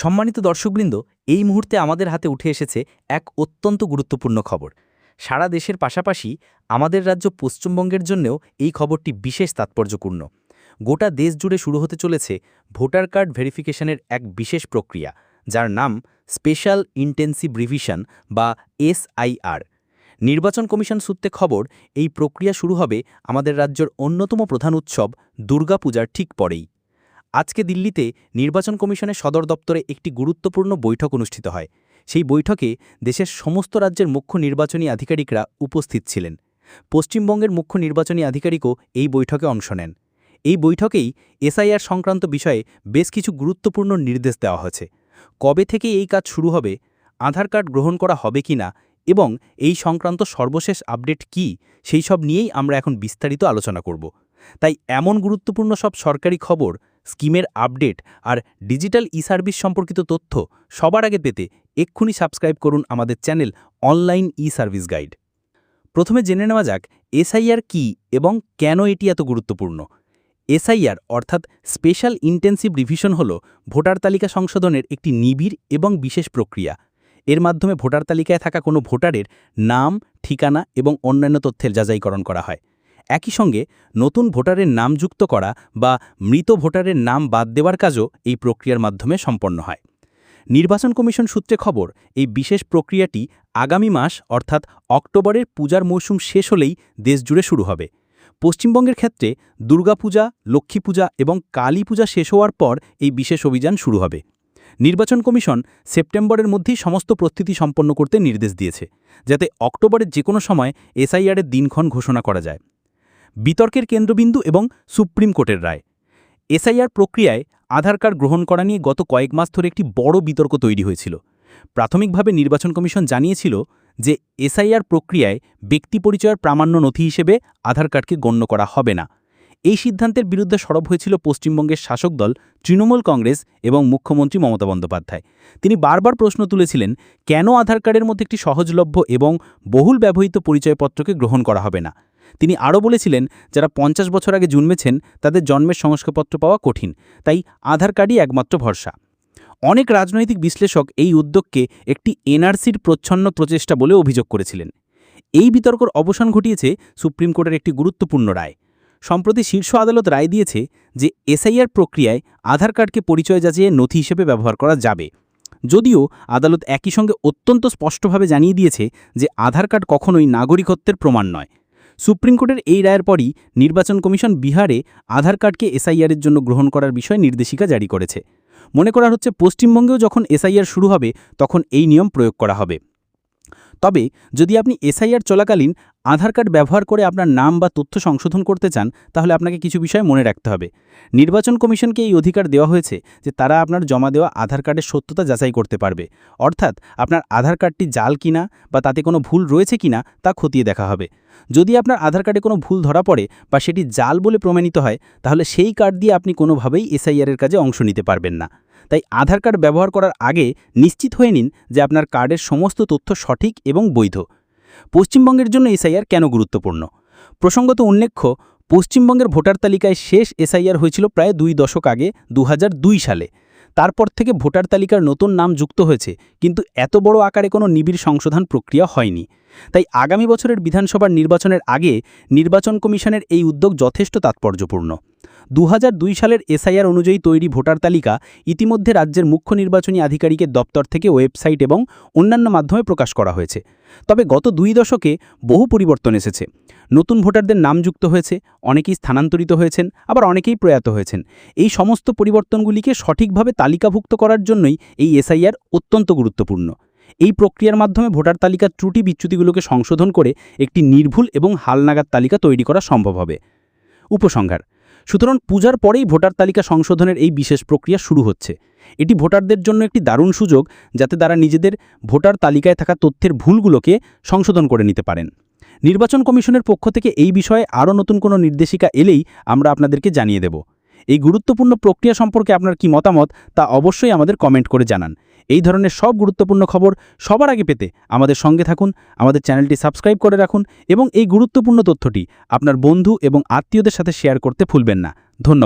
সম্মানিত দর্শকবৃন্দ, এই মুহূর্তে আমাদের হাতে উঠে এসেছে এক অত্যন্ত গুরুত্বপূর্ণ খবর। সারা দেশের পাশাপাশি আমাদের রাজ্য পশ্চিমবঙ্গের জন্যও এই খবরটি বিশেষ তাৎপর্যপূর্ণ। গোটা দেশ জুড়ে শুরু হতে চলেছে ভোটার কার্ড ভেরিফিকেশনের এক বিশেষ প্রক্রিয়া, যার নাম স্পেশাল ইন্টেন্সিভ রিভিশন বা এসআইআর। নির্বাচন কমিশন সূত্রে খবর, এই প্রক্রিয়া শুরু হবে আমাদের রাজ্যের অন্যতম প্রধান উৎসব দুর্গাপূজার ঠিক পরেই। আজকে দিল্লিতে নির্বাচন কমিশনের সদর দপ্তরে একটি গুরুত্বপূর্ণ বৈঠক অনুষ্ঠিত হয়। সেই বৈঠকে দেশের সমস্ত রাজ্যের মুখ্য নির্বাচনী আধিকারিকরা উপস্থিত ছিলেন। পশ্চিমবঙ্গের মুখ্য নির্বাচনী আধিকারিকও এই বৈঠকে অংশ নেন। এই বৈঠকেই এসআইআর সংক্রান্ত বিষয়ে বেশ কিছু গুরুত্বপূর্ণ নির্দেশ দেওয়া হয়েছে। কবে থেকে এই কাজ শুরু হবে, আধার কার্ড গ্রহণ করা হবে কি না এবং এই সংক্রান্ত সর্বশেষ আপডেট কি, সেই সব নিয়েই আমরা এখন বিস্তারিত আলোচনা করব। তাই এমন গুরুত্বপূর্ণ সব সরকারি খবর স্কিমের আপডেট আর ডিজিটাল ই সার্ভিস সম্পর্কিত তথ্য সবার আগে পেতে এক্ষুনি সাবস্ক্রাইব করুন আমাদের channel Online E Service Guide. প্রথমে জেনে নেওয়া যাক এসআইআর কি এবং কেন এটি এত গুরুত্বপূর্ণ। এসআইআর অর্থাৎ স্পেশাল ইন্টেন্সিভ রিভিশন হল ভোটার তালিকা সংশোধনের একটি নিবিড় এবং বিশেষ প্রক্রিয়া। এর মাধ্যমে ভোটার তালিকায় থাকা কোনো ভোটারের নাম, ঠিকানা এবং অন্যান্য তথ্যের যাচাইকরণ করা হয়। একই সঙ্গে নতুন ভোটারের নাম যুক্ত করা বা মৃত ভোটারের নাম বাদ দেওয়ার কাজও এই প্রক্রিয়ার মাধ্যমে সম্পন্ন হয়। নির্বাচন কমিশন সূত্রে খবর, এই বিশেষ প্রক্রিয়াটি আগামী মাস, অর্থাৎ অক্টোবরের পূজার মৌসুম শেষ হলেই দেশজুড়ে শুরু হবে। পশ্চিমবঙ্গের ক্ষেত্রে দুর্গাপূজা লক্ষ্মী পূজা এবং কালী পূজা শেষ হওয়ার পর এই বিশেষ অভিযান শুরু হবে। নির্বাচন কমিশন সেপ্টেম্বরের মধ্যেই সমস্ত প্রস্তুতি সম্পন্ন করতে নির্দেশ দিয়েছে, যাতে অক্টোবরের যে কোনো সময় এসআইআরের দিনক্ষণ ঘোষণা করা যায়। বিতর্কের কেন্দ্রবিন্দু এবং সুপ্রিম কোর্টের রায়। এসআইআর প্রক্রিয়ায় আধার কার্ড গ্রহণ করা নিয়ে গত কয়েক মাস ধরে একটি বড় বিতর্ক তৈরি হয়েছিল। প্রাথমিকভাবে নির্বাচন কমিশন জানিয়েছিল যে এসআইআর প্রক্রিয়ায় ব্যক্তি পরিচয়ের প্রামাণ্য নথি হিসেবে আধার কার্ডকে গণ্য করা হবে না। এই সিদ্ধান্তের বিরুদ্ধে সরব হয়েছিল পশ্চিমবঙ্গের শাসক দল তৃণমূল কংগ্রেস এবং মুখ্যমন্ত্রী মমতা বন্দ্যোপাধ্যায়। তিনি বারবার প্রশ্ন তুলেছিলেন, কেন আধার কার্ডের মধ্যে একটি সহজলভ্য এবং বহুল ব্যবহৃত পরিচয়পত্রকে গ্রহণ করা হবে না? তিনি আরও বলেছিলেন, যারা পঞ্চাশ বছর আগে জন্মেছেন, তাদের জন্মের সংস্কারপত্র পাওয়া কঠিন, তাই আধার কার্ডই একমাত্র ভরসা। অনেক রাজনৈতিক বিশ্লেষক এই উদ্যোগকে একটি এনআরসির প্রচ্ছন্ন প্রচেষ্টা বলে অভিযোগ করেছিলেন। এই বিতর্কর অবসান ঘটিয়েছে সুপ্রিম কোর্টের একটি গুরুত্বপূর্ণ রায়। সম্প্রতি শীর্ষ আদালত রায় দিয়েছে যে এসআইআর প্রক্রিয়ায় আধার কার্ডকে পরিচয় যাচিয়ে নথি হিসেবে ব্যবহার করা যাবে। যদিও আদালত একই সঙ্গে অত্যন্ত স্পষ্টভাবে জানিয়ে দিয়েছে যে আধার কার্ড কখনোই নাগরিকত্বের প্রমাণ নয়। সুপ্রিম কোর্টের এই রায়ের পরই নির্বাচন কমিশন বিহারে আধার কার্ডকে এসআইআরের জন্য গ্রহণ করার বিষয়ে নির্দেশিকা জারি করেছে। মনে করা হচ্ছে, পশ্চিমবঙ্গেও যখন এসআইআর শুরু হবে, তখন এই নিয়ম প্রয়োগ করা হবে। তবে যদি আপনি এসআইআর চলাকালীন আধার কার্ড ব্যবহার করে আপনার নাম বা তথ্য সংশোধন করতে চান, তাহলে আপনাকে কিছু বিষয় মনে রাখতে হবে। নির্বাচন কমিশনকে এই অধিকার দেওয়া হয়েছে যে তারা আপনার জমা দেওয়া আধার কার্ডের সত্যতা যাচাই করতে পারবে। অর্থাৎ আপনার আধার কার্ডটি জাল কিনা বা তাতে কোনো ভুল রয়েছে কিনা তা খতিয়ে দেখা হবে। যদি আপনার আধার কার্ডে কোনো ভুল ধরা পড়ে বা সেটি জাল বলে প্রমাণিত হয়, তাহলে সেই কার্ড দিয়ে আপনি কোনোভাবেই এসআইআরের কাজে অংশ নিতে পারবেন না। তাই আধার কার্ড ব্যবহার করার আগে নিশ্চিত হয়ে নিন যে আপনার কার্ডের সমস্ত তথ্য সঠিক এবং বৈধ। পশ্চিমবঙ্গের জন্য এসআইআর কেন গুরুত্বপূর্ণ? প্রসঙ্গত উল্লেখ্য, পশ্চিমবঙ্গের ভোটার তালিকায় শেষ এসআইআর হয়েছিল প্রায় দুই দশক আগে দু হাজার দুই সালে। তারপর থেকে ভোটার তালিকার নতুন নাম যুক্ত হয়েছে, কিন্তু এত বড় আকারে কোনো নিবিড় সংশোধন প্রক্রিয়া হয়নি। তাই আগামী বছরের বিধানসভার নির্বাচনের আগে নির্বাচন কমিশনের এই উদ্যোগ যথেষ্ট তাৎপর্যপূর্ণ। দু দুই সালের এসআইআর অনুযায়ী তৈরি ভোটার তালিকা ইতিমধ্যে রাজ্যের মুখ্য নির্বাচনী আধিকারিকের দপ্তর থেকে ওয়েবসাইট এবং অন্যান্য মাধ্যমে প্রকাশ করা হয়েছে। তবে গত দুই দশকে বহু পরিবর্তন এসেছে। নতুন ভোটারদের নাম যুক্ত হয়েছে, অনেকেই স্থানান্তরিত হয়েছেন, আবার অনেকেই প্রয়াত হয়েছেন। এই সমস্ত পরিবর্তনগুলিকে সঠিকভাবে তালিকাভুক্ত করার জন্যই এই এসআইআর অত্যন্ত গুরুত্বপূর্ণ। এই প্রক্রিয়ার মাধ্যমে ভোটার তালিকার ত্রুটি বিচ্যুতিগুলোকে সংশোধন করে একটি নির্ভুল এবং হালনাগাদ তালিকা তৈরি করা সম্ভব হবে। উপসংহার সুতরাং পূজার পরেই ভোটার তালিকা সংশোধনের এই বিশেষ প্রক্রিয়া শুরু হচ্ছে। এটি ভোটারদের জন্য একটি দারুণ সুযোগ যাতে তারা নিজেদের ভোটার তালিকায় থাকা তথ্যের ভুলগুলোকে সংশোধন করে নিতে পারেন। নির্বাচন কমিশনের পক্ষ থেকে এই বিষয়ে আরও নতুন কোনো নির্দেশিকা এলেই আমরা আপনাদেরকে জানিয়ে দেব। এই গুরুত্বপূর্ণ প্রক্রিয়া সম্পর্কে আপনার কি মতামত তা অবশ্যই আমাদের কমেন্ট করে জানান। এই ধরনের সব গুরুত্বপূর্ণ খবর সবার আগে পেতে আমাদের সঙ্গে থাকুন, আমাদের চ্যানেলটি সাবস্ক্রাইব করে রাখুন এবং এই গুরুত্বপূর্ণ তথ্যটি আপনার বন্ধু এবং আত্মীয়দের সাথে শেয়ার করতে ভুলবেন না। ধন্যবাদ।